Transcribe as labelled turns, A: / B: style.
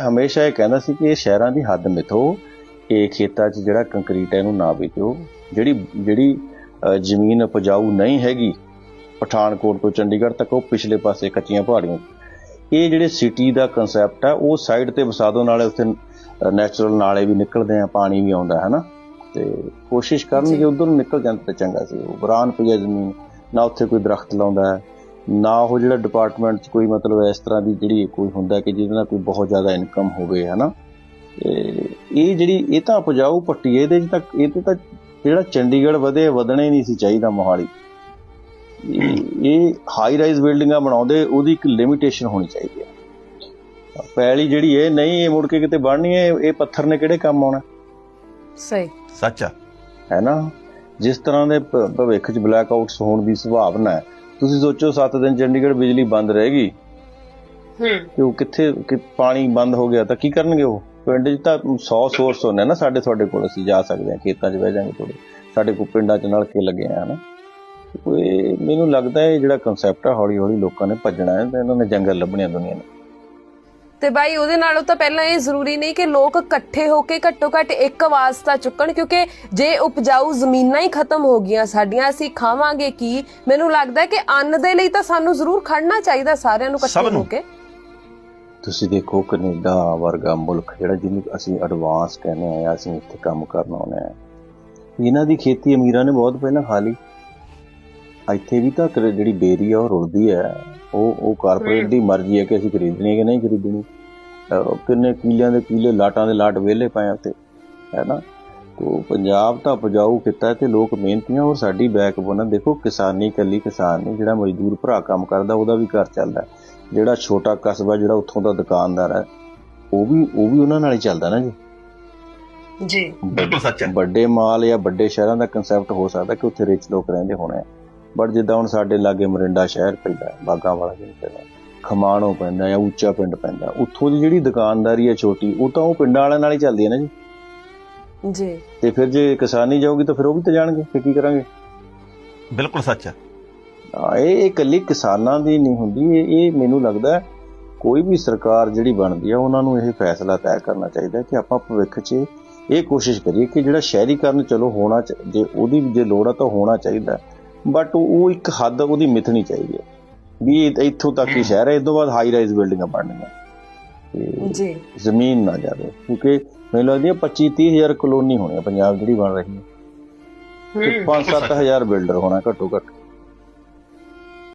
A: ਹਮੇਸ਼ਾ ਇਹ ਕਹਿੰਦਾ ਸੀ ਕਿ ਇਹ ਸ਼ਹਿਰਾਂ ਦੀ ਹੱਦ ਮਿਥੋ। ਇਹ ਖੇਤਾਂ 'ਚ ਜਿਹੜਾ ਕੰਕਰੀਟ ਹੈ ਇਹਨੂੰ ਨਾ ਵੇਚੋ ਜਿਹੜੀ ਜਿਹੜੀ ਜ਼ਮੀਨ ਉਪਜਾਊ ਨਹੀਂ ਹੈਗੀ ਪਠਾਨਕੋਟ ਤੋਂ ਚੰਡੀਗੜ੍ਹ ਤੱਕ ਉਹ ਪਿਛਲੇ ਪਾਸੇ ਕੱਚੀਆਂ ਪਹਾੜੀਆਂ। ਇਹ ਜਿਹੜੇ ਸਿਟੀ ਦਾ ਕਨਸੈਪਟ ਹੈ ਉਹ ਸਾਈਡ ਤੇ ਵਸਾ ਦਿਓ ਨਾਲੇ ਉੱਥੇ ਨੈਚੁਰਲ ਨਾਲੇ ਵੀ ਨਿਕਲਦੇ ਆ ਪਾਣੀ ਵੀ ਆਉਂਦਾ ਹੈ ਨਾ ਤੇ ਕੋਸ਼ਿਸ਼ ਕਰਨ। ਕਿ ਉਧਰ ਨਿਕਲ ਜਾਣ ਤੇ ਚੰਗਾ ਸੀ। ਉਹ ਬਰਾਨ ਪਈ ਜ਼ਮੀਨ ਨਾ ਉੱਥੇ ਕੋਈ ਦਰਖਤ ਲਾਉਂਦਾ। ਹੈ ਨਾ ਉਹ ਜਿਹੜਾ ਡਿਪਾਰਟਮੈਂਟ 'ਚ ਕੋਈ ਮਤਲਬ ਇਸ ਤਰ੍ਹਾਂ ਦੀ ਜਿਹੜੀ ਕੋਈ ਹੁੰਦਾ ਕਿ ਜਿਹਦੇ ਨਾਲ ਕੋਈ ਬਹੁਤ ਜ਼ਿਆਦਾ ਇਨਕਮ ਹੋਵੇ ਹੈ ਨਾ ਤੇ ਇਹ ਜਿਹੜੀ ਇਹ ਤਾਂ ਉਪਜਾਊ ਪੱਟੀ ਇਹਦੇ 'ਚ ਤਾਂ ਇਹ ਤੇ ਤਾਂ ਜਿਹੜਾ ਚੰਡੀਗੜ੍ਹ ਵਧੇ ਵਧਣਾ ਹੀ ਨਹੀਂ ਸੀ ਚਾਹੀਦਾ ਮੋਹਾਲੀ। ਇਹ- ਹਾਈ ਰਾਈਜ਼ ਬਿਲਡਿੰਗਾਂ ਬਣਾਉਂਦੇ ਉਹਦੀ ਇੱਕ ਲਿਮਿਟੇਸ਼ਨ ਹੋਣੀ ਚਾਹੀਦੀ ਹੈ। ਪੈਲੀ ਜਿਹੜੀ ਇਹ ਨਹੀਂ ਇਹ ਮੁੜ ਕੇ ਕਿਤੇ ਬਣਨੀ ਹੈ ਇਹ ਪੱਥਰ ਨੇ ਕਿਹੜੇ ਕੰਮ ਆਉਣਾ?
B: ਸਹੀ।
C: ਸੱਚ
A: ਹੈ ਨਾ? ਜਿਸ ਤਰ੍ਹਾਂ ਦੇ ਭਵਿੱਖ 'ਚ ਬਲੈਕ ਆਊਟਸ ਹੋਣ ਦੀ ਸੰਭਾਵਨਾ ਹੈ ਤੁਸੀਂ ਸੋਚੋ 7 ਦਿਨ ਚੰਡੀਗੜ੍ਹ ਬਿਜਲੀ ਬੰਦ ਰਹੇਗੀ।
B: ਹੂੰ।
A: ਕਿ ਉਹ ਕਿੱਥੇ ਕਿ ਪਾਣੀ ਬੰਦ ਹੋ ਗਿਆ ਤਾਂ ਕੀ ਕਰਨਗੇ ਉਹ? ਪਿੰਡ 'ਚ ਤਾਂ 100 ਸੋਰਸ ਹੁੰਦੇ ਨਾ ਸਾਡੇ ਤੁਹਾਡੇ ਕੋਲ ਅਸੀਂ ਜਾ ਸਕਦੇ ਹਾਂ ਖੇਤਾਂ 'ਚ ਬਹਿ ਜਾਾਂਗੇ ਥੋੜੇ ਸਾਡੇ ਕੋਲ ਪਿੰਡਾਂ 'ਚ ਨਲਕੇ ਲੱਗੇ ਆ ਹਨਾ ਇਹ ਮੈਨੂੰ ਲੱਗਦਾ ਹੈ ਇਹ ਜਿਹੜਾ ਕਨਸੈਪਟ ਹੈ ਹੌਲੀ ਹੌਲੀ ਲੋਕਾਂ ਨੇ ਭੱਜਣਾ ਹੈ ਤੇ ਇਹਨਾਂ ਨੇ ਜੰਗਲ ਲੱਭਣੇ ਦੁਨੀਆ ਨੇ।
B: ਤੇ ਬਾਈ ਉਹਦੇ ਨਾਲੋਂ ਤਾਂ ਪਹਿਲਾਂ ਇਹ ਜ਼ਰੂਰੀ ਨਹੀਂ ਕਿ ਲੋਕ ਇਕੱਠੇ ਹੋ ਕੇ ਘੱਟੋ ਘੱਟ ਇੱਕ ਆਵਾਜ਼ ਤਾਂ ਚੁੱਕਣ ਕਿਉਂਕਿ ਜੇ ਉਪਜਾਊ ਜ਼ਮੀਨਾਂ ਹੀ ਖਤਮ ਹੋ ਗਈਆਂ ਸਾਡੀਆਂ ਅਸੀਂ ਖਾਵਾਂਗੇ ਕੀ? ਮੈਨੂੰ ਲੱਗਦਾ ਕਿ ਅੰਨ ਦੇ ਲਈ ਤਾਂ ਸਾਨੂੰ ਜ਼ਰੂਰ ਖੜਨਾ ਚਾਹੀਦਾ ਸਾਰਿਆਂ ਨੂੰ ਇਕੱਠੇ ਹੋ। ਕੇ।
A: ਤੁਸੀਂ ਦੇਖੋ ਕੈਨੇਡਾ ਵਰਗਾ ਮੁਲਕ ਜਿਹੜਾ ਜਿਹਨੂੰ ਅਸੀਂ ਐਡਵਾਂਸ ਕਹਿੰਦੇ ਆ ਅਸੀਂ ਇੱਥੇ ਕੰਮ ਕਰਨ ਆ ਇਹਨਾਂ ਦੀ ਖੇਤੀ ਅਮੀਰਾਂ ਨੇ ਬਹੁਤ ਪਹਿਲਾਂ ਖਾ ਲਈ। ਇੱਥੇ ਵੀ ਤਾਂ ਜਿਹੜੀ ਡੇਰੀ ਆ ਉਹ ਰੁਲਦੀ ਹੈ। ਉਹ ਉਹ ਕਾਰਪੋਰੇਟ ਦੀ ਮਰਜ਼ੀ ਹੈ ਕਿ ਅਸੀਂ ਖਰੀਦਣੀ ਹੈ ਕਿ ਨਹੀਂ ਖਰੀਦਣੀ। ਕਿੰਨੇ ਕਿੱਲਿਆਂ ਦੇ ਕਿੱਲੇ ਲਾਟਾਂ ਦੇ ਲਾਟ ਵਿਹਲੇ ਪਏ ਆ ਉੱਤੇ ਹੈ ਨਾ? ਤੋ ਪੰਜਾਬ ਤਾਂ ਉਪਜਾਊ ਕੀਤਾ ਤੇ ਲੋਕ ਮਿਹਨਤੀਆਂ ਔਰ ਸਾਡੀ ਬੈਕਬੋਨ ਆ। ਦੇਖੋ ਕਿਸਾਨੀ ਕੱਲੀ ਕਿਸਾਨ ਨਹੀਂ ਜਿਹੜਾ ਮਜ਼ਦੂਰ ਭਰਾ ਕੰਮ ਕਰਦਾ ਉਹਦਾ ਵੀ ਘਰ ਚੱਲਦਾ। ਜਿਹੜਾ ਛੋਟਾ ਕਸਬਾ ਜਿਹੜਾ ਉੱਥੋਂ ਦਾ ਦੁਕਾਨਦਾਰ ਹੈ ਉਹ ਵੀ ਉਹ ਵੀ ਉਹਨਾਂ ਨਾਲ ਹੀ ਚੱਲਦਾ ਨਾ ਜੀ।
B: ਜੀ।
C: ਬਿਲਕੁਲ ਸੱਚ ਹੈ।
A: ਵੱਡੇ ਮਾਲ ਜਾਂ ਵੱਡੇ ਸ਼ਹਿਰਾਂ ਦਾ ਕਨਸੈਪਟ ਹੋ ਸਕਦਾ ਕਿ ਉੱਥੇ ਰਿਚ ਲੋਕ ਰਹਿੰਦੇ ਹੋਣੇ ਬਟ ਜਿੱਦਾਂ ਹੁਣ ਸਾਡੇ ਲਾਗੇ ਮਰਿੰਡਾ ਸ਼ਹਿਰ ਪੈਂਦਾ ਬਾਗਾਂ ਵਾਲਾ ਜਿਹਾ ਪੈਂਦਾ ਖਮਾਣੋ ਪੈਂਦਾ ਜਾਂ ਉੱਚਾ ਪਿੰਡ ਪੈਂਦਾ ਉੱਥੋਂ ਦੀ ਜਿਹੜੀ ਦੁਕਾਨਦਾਰੀ ਹੈ ਛੋਟੀ ਉਹ ਤਾਂ ਉਹ ਪਿੰਡਾਂ ਵਾਲਿਆਂ ਨਾਲ ਹੀ ਚੱਲਦੀ ਹੈ ਨਾ ਜੀ।
B: ਜੀ।
A: ਤੇ ਫਿਰ ਜੇ ਕਿਸਾਨੀ ਜਾਊਗੀ ਤਾਂ ਫਿਰ ਉਹ ਵੀ ਤਾਂ ਜਾਣਗੇ ਫਿਰ ਕੀ ਕਰਾਂਗੇ?
C: ਬਿਲਕੁਲ ਸੱਚ ਹੈ।
A: ਇਹ ਇਕੱਲੀ ਕਿਸਾਨਾਂ ਦੀ ਨਹੀਂ ਹੁੰਦੀ ਇਹ ਇਹ ਮੈਨੂੰ ਲੱਗਦਾ ਕੋਈ ਵੀ ਸਰਕਾਰ ਜਿਹੜੀ ਬਣਦੀ ਹੈ ਉਹਨਾਂ ਨੂੰ ਇਹ ਫੈਸਲਾ ਤੈਅ ਕਰਨਾ ਚਾਹੀਦਾ ਕਿ ਆਪਾਂ ਭਵਿੱਖ 'ਚ ਇਹ ਕੋਸ਼ਿਸ਼ ਕਰੀਏ ਕਿ ਜਿਹੜਾ ਸ਼ਹਿਰੀਕਰਨ ਚਲੋ ਹੋਣਾ ਜੇ ਉਹਦੀ ਜੇ ਲੋੜ ਆ ਤਾਂ ਹੋਣਾ ਚਾਹੀਦਾ ਬਟ ਉਹ ਇੱਕ ਹੱਦ ਉਹਦੀ ਮਿਥਣੀ ਚਾਹੀਦੀ। ਹੈ ਵੀ ਇੱਥੋਂ ਤੱਕ ਹੀ ਸ਼ਹਿਰ ਹੈ ਇਸ ਤੋਂ ਬਾਅਦ ਹਾਈ ਰਾਈਜ਼ ਬਿਲਡਿੰਗਾਂ ਬਣਨੀਆਂ।
B: ਜੀ।
A: ਜ਼ਮੀਨ ਨਾ ਜਾਵੇ ਕਿਉਂਕਿ ਮੈਨੂੰ ਲੱਗਦੀ ਹੈ 25 30 ਹਜ਼ਾਰ ਕਲੋਨੀ ਹੋਣੀ ਹੈ ਪੰਜਾਬ ਜਿਹੜੀ ਬਣ ਰਹੀ ਹੈ। ਤੇ 5 7000 ਬਿਲਡਰ ਹੋਣਾ ਘੱਟੋ ਘੱਟ।